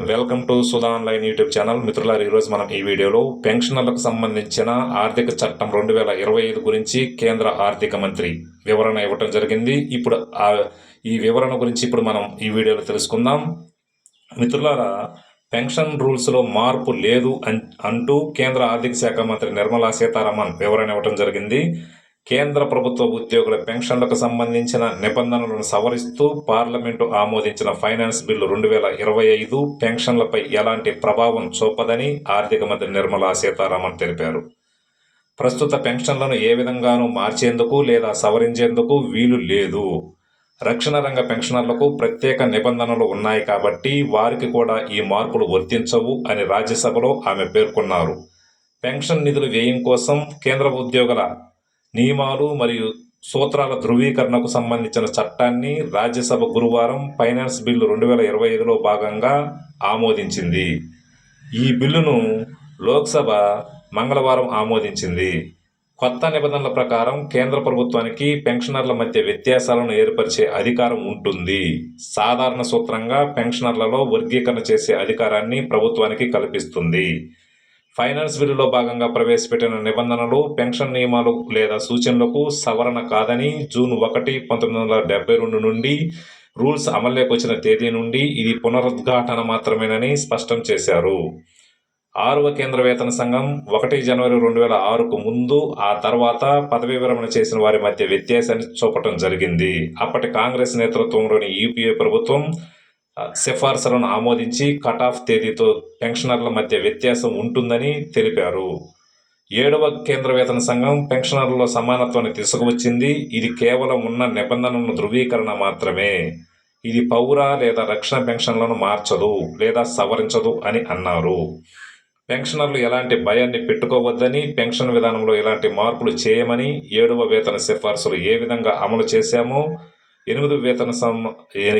Welcome to Sudha online YouTube channel. మిత్రులారు ఈరోజు మనం ఈ వీడియోలో పెన్షనర్లకు సంబంధించిన ఆర్థిక చట్టం రెండు వేల ఇరవై ఐదు గురించి కేంద్ర ఆర్థిక మంత్రి వివరణ ఇవ్వటం జరిగింది. ఇప్పుడు ఈ వివరణ గురించి ఇప్పుడు మనం ఈ వీడియోలో తెలుసుకుందాం. మిత్రులారా పెన్షన్ రూల్స్లో మార్పు లేదు అన్- అంటూ కేంద్ర ఆర్థిక శాఖ మంత్రి నిర్మలా సీతారామన్ వివరణ ఇవ్వటం జరిగింది. కేంద్ర ప్రభుత్వ ఉద్యోగుల పెన్షన్లకు సంబంధించిన నిబంధనలను సవరిస్తూ పార్లమెంటు ఆమోదించిన ఫైనాన్స్ బిల్లు రెండు వేల ఇరవై ఐదు పెన్షన్లపై ఎలాంటి ప్రభావం చూపదని ఆర్థిక మంత్రి నిర్మలా సీతారామన్ తెలిపారు. ప్రస్తుత పెన్షన్లను ఏ విధంగానూ మార్చేందుకు లేదా సవరించేందుకు వీలు లేదు. రక్షణ రంగ పెన్షనర్లకు ప్రత్యేక నిబంధనలు ఉన్నాయి కాబట్టి వారికి కూడా ఈ మార్పులు వర్తించవు అని రాజ్యసభలో ఆమె పేర్కొన్నారు. పెన్షన్ నిధుల వ్యయం కోసం కేంద్ర ఉద్యోగుల నియమాలు మరియు సూత్రాల ధృవీకరణకు సంబంధించిన చట్టాన్ని రాజ్యసభ గురువారం ఫైనాన్స్ బిల్లు రెండు వేల ఇరవై ఐదులో భాగంగా ఆమోదించింది. ఈ బిల్లును లోక్సభ మంగళవారం ఆమోదించింది. కొత్త నిబంధనల ప్రకారం కేంద్ర ప్రభుత్వానికి పెన్షనర్ల మధ్య వ్యత్యాసాలను ఏర్పరిచే అధికారం ఉంటుంది. సాధారణ సూత్రంగా పెన్షనర్లలో వర్గీకరణ చేసే అధికారాన్ని ప్రభుత్వానికి కల్పిస్తుంది. ఫైనాన్స్ బిల్లులో భాగంగా ప్రవేశపెట్టిన నిబంధనలు పెన్షన్ నియమాలు లేదా సూచనలకు సవరణ కాదని జూన్ ఒకటి పంతొమ్మిది వందల డెబ్బై రెండు నుండి రూల్స్ అమల్లోకి వచ్చిన తేదీ నుండి ఇది పునరుద్ఘాటన మాత్రమేనని స్పష్టం చేశారు. ఆరవ కేంద్ర వేతన సంఘం ఒకటి జనవరి రెండు వేల ఆరుకు ముందు ఆ తర్వాత పదవీ విరమణ చేసిన వారి మధ్య వ్యత్యాసాన్ని చూపటం జరిగింది. అప్పటి కాంగ్రెస్ నేతృత్వంలోని యూపీఏ ప్రభుత్వం సిఫార్సులను ఆమోదించి కట్ ఆఫ్ తేదీతో పెన్షనర్ల మధ్య వ్యత్యాసం ఉంటుందని తెలిపారు. ఏడవ కేంద్ర వేతన సంఘం పెన్షనర్లలో సమానత్వాన్ని తీసుకువచ్చింది. ఇది కేవలం ఉన్న నిబంధనలను ధృవీకరణ మాత్రమే. ఇది పౌర లేదా రక్షణ పెన్షన్లను మార్చదు లేదా సవరించదు అని అన్నారు. పెన్షనర్లు ఎలాంటి భయాన్ని పెట్టుకోవద్దని పెన్షన్ విధానంలో ఎలాంటి మార్పులు చేయమని ఏడవ వేతన సిఫార్సులు ఏ విధంగా అమలు చేశామో ఎనిమిదవ వేతన సం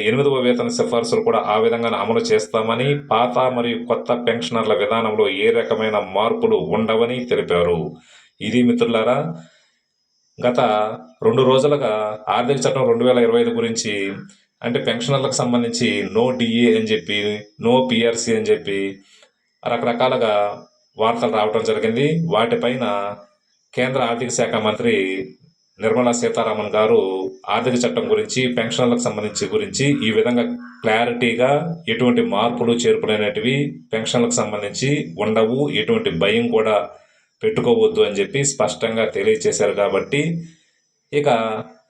ఎనిమిదవ వేతన సిఫార్సులు కూడా ఆ విధంగానే అమలు చేస్తామని పాత మరియు కొత్త పెన్షనర్ల విధానంలో ఏ రకమైన మార్పులు ఉండవని తెలిపారు. ఇది మిత్రులారా గత రెండు రోజులుగా ఆర్థిక చట్టం రెండు వేల ఇరవై ఐదు గురించి అంటే పెన్షనర్లకు సంబంధించి నో డిఏ అని చెప్పి నో పిఆర్సీ అని చెప్పి రకరకాలుగా వార్తలు రావడం జరిగింది. వాటిపైన కేంద్ర ఆర్థిక శాఖ మంత్రి నిర్మలా సీతారామన్ గారు ఆర్థిక చట్టం గురించి పెన్షన్లకు సంబంధించి గురించి ఈ విధంగా క్లారిటీగా ఎటువంటి మార్పులు చేర్పులైనటివి పెన్షన్లకు సంబంధించి ఉండవు. ఎటువంటి భయం కూడా పెట్టుకోవద్దు అని చెప్పి స్పష్టంగా తెలియచేశారు కాబట్టి ఇక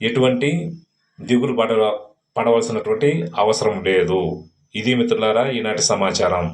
ఎటువంటి దిగులు పడ పడవలసినటువంటి అవసరం లేదు. ఇది మిత్రులారా ఈనాటి సమాచారం.